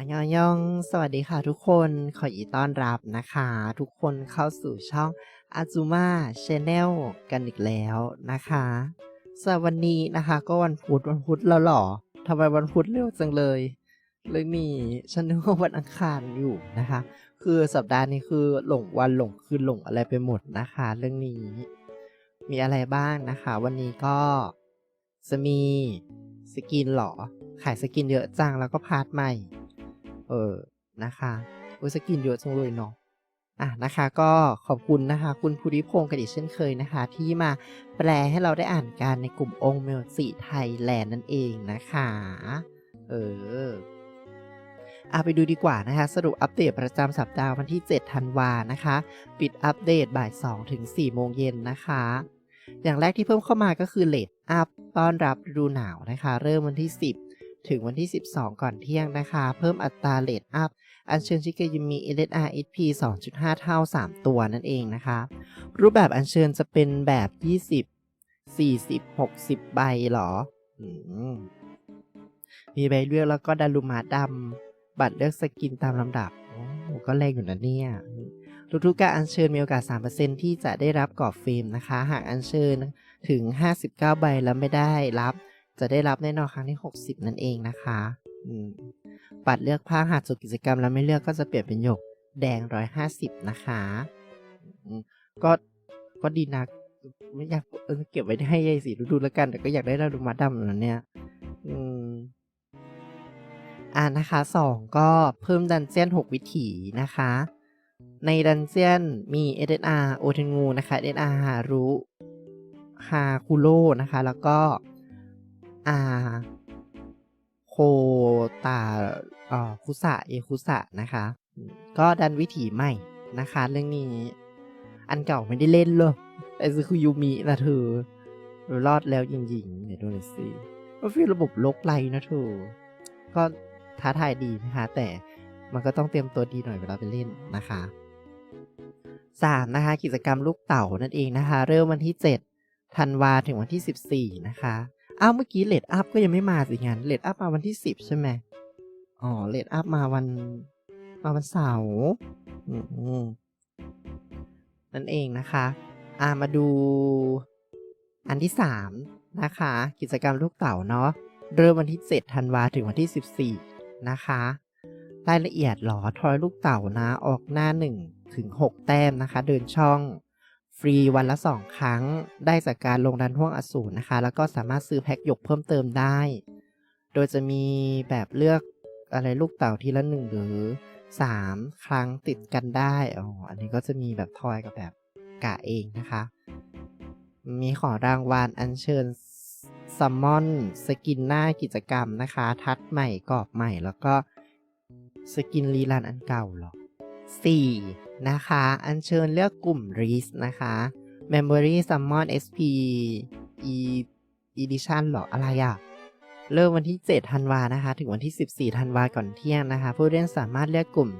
อันยองยอง สวัสดีค่ะทุกคน ขอยินดีต้อนรับนะคะ ทุกคนเข้าสู่ช่อง Azuma Channel กันอีกแล้วนะคะสำหรับวันนี้นะคะ ก็วันพุธวันพุธแล้วหรอทำไมวันพุธเร็วจังเลยเรื่องนี้ฉันนึกว่าวันอังคารอยู่นะคะ คือสัปดาห์นี้คือหลงวันหลงคืนหลงอะไรไปหมดนะคะ เรื่องนี้มีอะไรบ้างนะคะ วันนี้ก็จะมีสกินหรอ ขายสกินเยอะจังแล้วก็พาร์ทใหม่ เออนะคะโอุยสกินเยอะจังเลยเนาะอะนะคะก็ขอบคุณนะคะคุณภูริพงศ์กันอีกเช่นเคยนะคะ ที่มาแปลให้เราได้อ่านการในกลุ่มองค์เมลสีไทยแลนด์นั่นเองนะคะ เออเอาไปดูดีกว่านะคะ สรุปอัปเดตประจำสัปดาห์วันที่ 7 ธันวานะคะ ปิดอัปเดตบ่าย 2 ถึง 4 โมงเย็นนะคะ อย่างแรกที่เพิ่มเข้ามาก็คือเลดอัพต้อนรับฤดูหนาวนะคะ เริ่มวันที่ 10 ถึงวันที่ 12 ก่อนเที่ยงนะคะ เพิ่มอัตราเลดอัพ อัญเชิญชิเกยุมิ LSR SP 2.5 เท่า 3 ตัวนั่นเองนะคะ รูปแบบอัญเชิญจะเป็นแบบ 20 40 60 ใบเหรออมมีใบเลือกแล้วก็ดารุมาดำบัตรเลือกสกินตามลำดับโอ้ก็แรงอยู่นะเนี่ยทุกๆการอัญเชิญมีโอกาส 3%ที่จะได้รับกรอบฟิล์มนะคะ หากอัญเชิญถึง 59 ใบแล้วไม่ได้รับ จะได้รับแน่นอนครั้งที่ 60 นั่นเองนะคะบัตรเลือกภาคหากจบกิจกรรมแล้วไม่เลือกก็จะเปลี่ยนเป็นหยกแดง 150 นะคะก็ก็ดีนะไม่อยากเออเก็บไว้ให้ยายสีดูๆแล้วกัน แต่ก็อยากได้ดารุมาดำนะเนี่ย อืมอ่านะคะสองก็เพิ่มดันเจียน 6 วิถีนะคะ ในดันเจียนมี SSR โอเทงูนะคะ SSR ฮารุฮาคุโรนะคะ แล้วก็ อาโคตาเอ่อคุสะเอคุสะนะคะ ก็ดันวิถีใหม่นะคะ เรื่องนี้ อันเก่าไม่ได้เล่นเลยไอซึคุยูมินะเธอรอดแล้วยิงยิงๆเดี๋ยวดูหน่อยสิก็ฟีลระบบลกไลนะเธอก็ท้าทายดีนะคะ แต่มันก็ต้องเตรียมตัวดีหน่อยเวลาไปเล่นนะคะสามนะคะ กิจกรรมลูกเต่านั่นเองนะคะ เริ่มวันที่ 7 ธันวาถึงวันที่ 14 นะคะ อ้าวเมื่อกี้เลดอัพก็ยังไม่มาสิงั้นเลดอัพมาวันที่10ใช่ไหมอ๋อเลดอัพมาวัน มาวันเสาร์นั่นเองนะคะ อ่ามาดูอันที่3นะคะ กิจกรรมลูกเต่าเนาะเริ่มวันที่7ธันวาถึงวันที่ 14 นะคะ รายละเอียดหรอทอยลูกเต่านะ ออกหน้า 1 ถึง 6 แต้มนะคะ เดินช่อง ฟรีวันละ 2 ครั้ง ได้จากการลงดันห่วงอสูรนะคะ แล้วก็สามารถซื้อแพ็กหยกเพิ่มเติมได้ โดยจะมีแบบเลือกอะไรลูกเต่าทีละ1หรือ 3 ครั้งติดกันได้อ๋ออันนี้ก็จะมีแบบทอยกับแบบกะเองนะคะ มีของรางวัลอัญเชิญซัมมอนสกินหน้ากิจกรรมนะคะ ทัดใหม่กรอบใหม่แล้วก็สกินรีลันอันเก่าหรอ 4. นะคะ อัญเชิญเลือกกลุ่ม r e s นะคะ Memory Summon SP E Edition หรอ อะไรอะเริ่มวันที่ 7 ธันวานะคะ ถึงวันที่ 14 ธันวาก่อนเที่ยงนะคะ ผู้เล่นสามารถเลือกกลุ่ม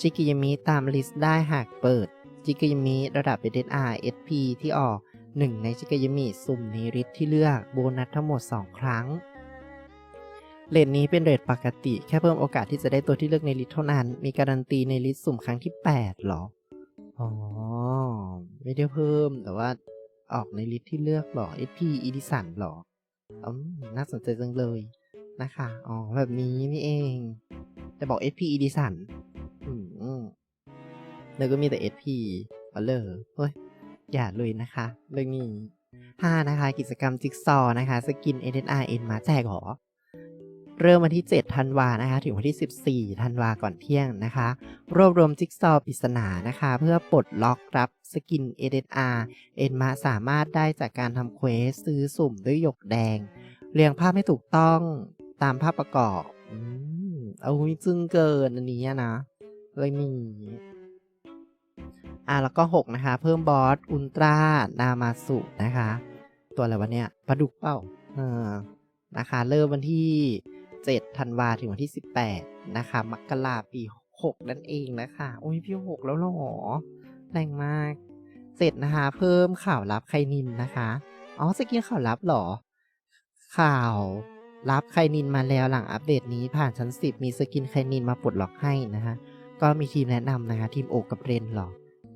ชิกิยามิตามลิสต์ได้หากเปิดชิกิยามิระดับ SR SP ที่ออกหนึ่งในชิกายามิสุ่มในริทที่เลือกโบนัสทั้งหมด 2 ครั้ง เรทนี้เป็นเรทปกติ แค่เพิ่มโอกาสที่จะได้ตัวที่เลือกในลิทเท่านั้น มีการันตีในลิทสุ่มครั้งที่ 8 หรอ อ๋อ ไม่ได้เพิ่มแต่ว่าออกในลิทที่เลือกหรอ SP อีดิสันหรออืมน่าสนใจจังเลยนะคะ อ๋อ แบบนี้นี่เอง แต่บอก SP อีดิสันอืมแล้วก็มีแต่ SP มาเลยเฮ้ย อย่าเลยนะคะ เรื่องนี้ 5 นะคะ กิจกรรมจิ๊กซอว์นะคะ สกิน SNRN มาแจกหรอ เริ่มวันที่ 7 ธันวานะคะ ถึงวันที่ 14 ธันวาก่อนเที่ยงนะคะ รวบรวมจิ๊กซอว์ปริศนานะคะ เพื่อปลดล็อกรับสกิน SNR เอ็นมาสามารถได้จากการทำเควสซื้อสุ่มด้วยหยกแดง เรียงภาพให้ถูกต้องตามภาพประกอบอืมเอาจึงเกินอันนี้นะเลยมีอะแล้วก็ 6 นะคะ เพิ่มบอสอุลตร้านามาสุนะคะ ตัวอะไรวะเนี่ยปลาดุกเป้าเออนะคะ เริ่มวันที่ 7ธันวาถึงวันที่ 18 นะคะ มกราปี 6 นั่นเองนะคะ โอ้ยพี่ 6 แล้วหรอ แรงมาก เสร็จนะคะ เพิ่มข่าวลับไคนินนะคะ อ๋อสกินข่าวลับหรอ ข่าวรับไคนินมาแล้วหลังอัปเดตนี้ผ่านชั้น 10 มีสกินไคนินมาปลดล็อกให้นะคะ ก็มีทีมแนะนำนะคะ ทีมโอกกับเรนหรอ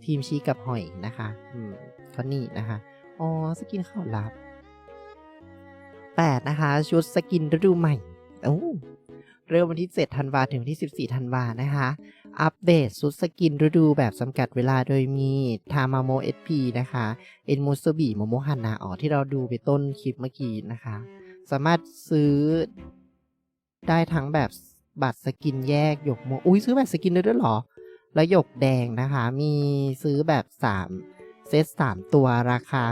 ทีมชีกับหอยนะคะอืมก็นี่นะคะ อ๋อสกินข้ารับ8นะคะ ชุดสกินฤดูใหม่ เริ่มวันที่ 7 ธันวาถึงวันที่ 14 ธันวานะคะ อัปเดตชุดสกินฤดูแบบจำกัดเวลาโดยมีทามาโมเอสพีนะคะเอ็นมูสบีโมโมฮันนาอ๋อที่เราดูไปต้นคลิปเมื่อกี้นะคะ สามารถซื้อได้ทั้งแบบบัตรสกินแยกหยกโมอุ้ยซื้อแบบสกินได้ด้วยหรอ แล้วหยกแดงนะคะ มีซื้อแบบ 3 เซต3 ตัวราคา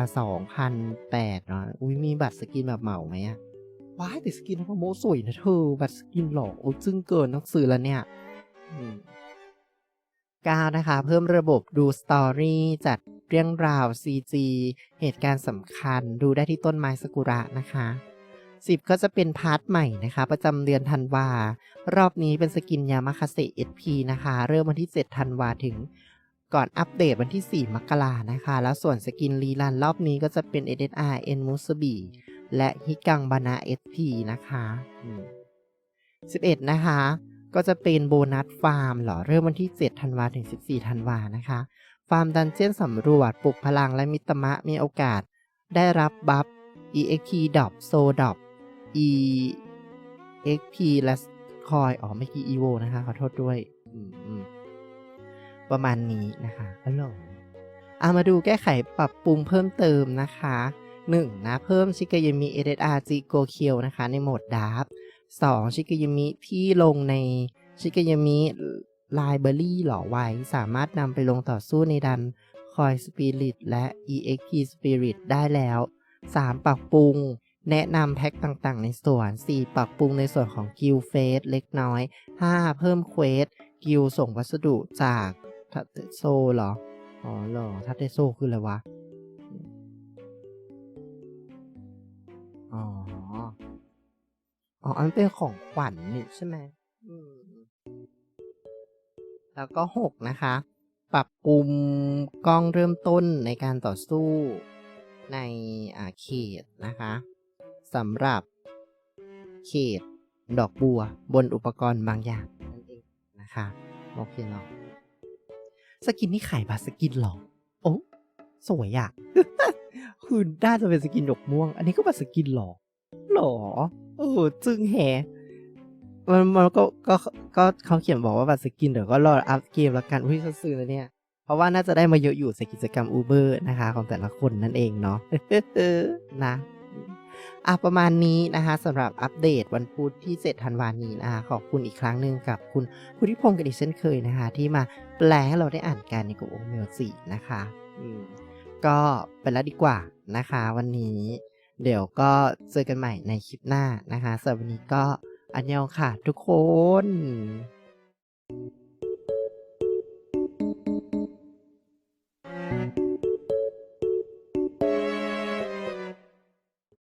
2,800เนาะอุ้ยมีบัตรสกินแบบเหมาไหมอะ ว้ายแต่สกินของโมสวยนะเธอบัตรสกินหล่อโอ้ยซึ่งเกินต้องซื้อแล้วเนี่ยอืม9นะคะ เพิ่มระบบดูสตอรี่จัดเรื่องราว CG เหตุการณ์สำคัญดูได้ที่ต้นไม้สกุระนะคะ 10 ก็จะเป็นพาร์ทใหม่นะคะ ประจำเดือนธันวา รอบนี้เป็นสกินยามาคาเซ SP นะคะ เริ่มวันที่ 7 ธันวาถึงก่อนอัปเดตวันที่ 4 มกรานะคะ แล้วส่วนสกินรีลันรอบนี้ก็จะเป็น SSR N m u s b i และฮิกังบานา SP นะคะ11นะคะ ก็จะเป็นโบนัสฟาร์มเหรอ เริ่มวันที่ 7 ธันวาถึง 14 ธันวานะคะ ฟาร์มดันเจียนสำรวจปลุกพลังและมิตรมะมีโอกาส ได้รับบัฟ EXP ดอ p โซดอ p EXP และคอยอ๋อไม่กี่ EVO นะคะ ขอโทษด้วย ประมาณนี้นะคะอ๋อเหรอเอามาดูแก้ไขปรับปรุงเพิ่มเติมนะคะ 1. นะเพิ่มชิกายามิ SSR G Go Kill นะคะในโหมดดาร์ฟ 2. ชิกายามิที่ลงในชิกายามิไลบรารีหล่อไว้ สามารถนำไปลงต่อสู้ในดันคอยสปิริตและ EXP Spirit ได้แล้ว 3. ปรับปรุงแนะนำแพ็คต่างๆ ในส่วน 4. ปรับปรุงในส่วนของกิลเฟสเล็กน้อย 5. เพิ่มเควสกิลส่งวัสดุจากทัตเตโซเหรอ อ๋อเหรอทัตเตโซคืออะไรวะ อ๋อ อ๋อ อันเป็นของขวัญนี่ใช่ไหมอืม แล้วก็หกนะคะ ปรับปรุงกล้องเริ่มต้นในการต่อสู้ในอาเขตนะคะสำหรับเขตดอกบัวบนอุปกรณ์บางอย่างนั่นเองนะคะโอเคเนาะสกินนี่ขายบัตรสกินหรอ โอ้ สวยอะ คือน่าจะเป็นสกินดอกม่วง อันนี้ก็บัตรสกินหรอกหรอเออจึงแฮมันมันก็ก็ก็เขาเขียนบอกว่าบัตรสกินเดี๋ยวก็รออัพเกมแล้วกันอุ้ยซื้อแล้วเนี่ย เพราะว่าน่าจะได้มาเยอะอยู่ในกิจกรรม Uber นะคะ ของแต่ละคนนั่นเองเนาะนะอะประมาณนี้นะคะสำหรับอัปเดตวันพุธที่7ธันวานี้นะคะขอบคุณอีกครั้งหนึ่งกับคุณพุทธิพงศ์กันอีกเช่นเคยนะคะ ที่มาแปลให้เราได้อ่านกันในกลุ่มโอเมลสีนะคะ อืม ก็ไปแล้วดีกว่านะคะ วันนี้ เดี๋ยวก็เจอกันใหม่ในคลิปหน้านะคะสำหรับวันนี้ก็อันยองค่ะทุกคน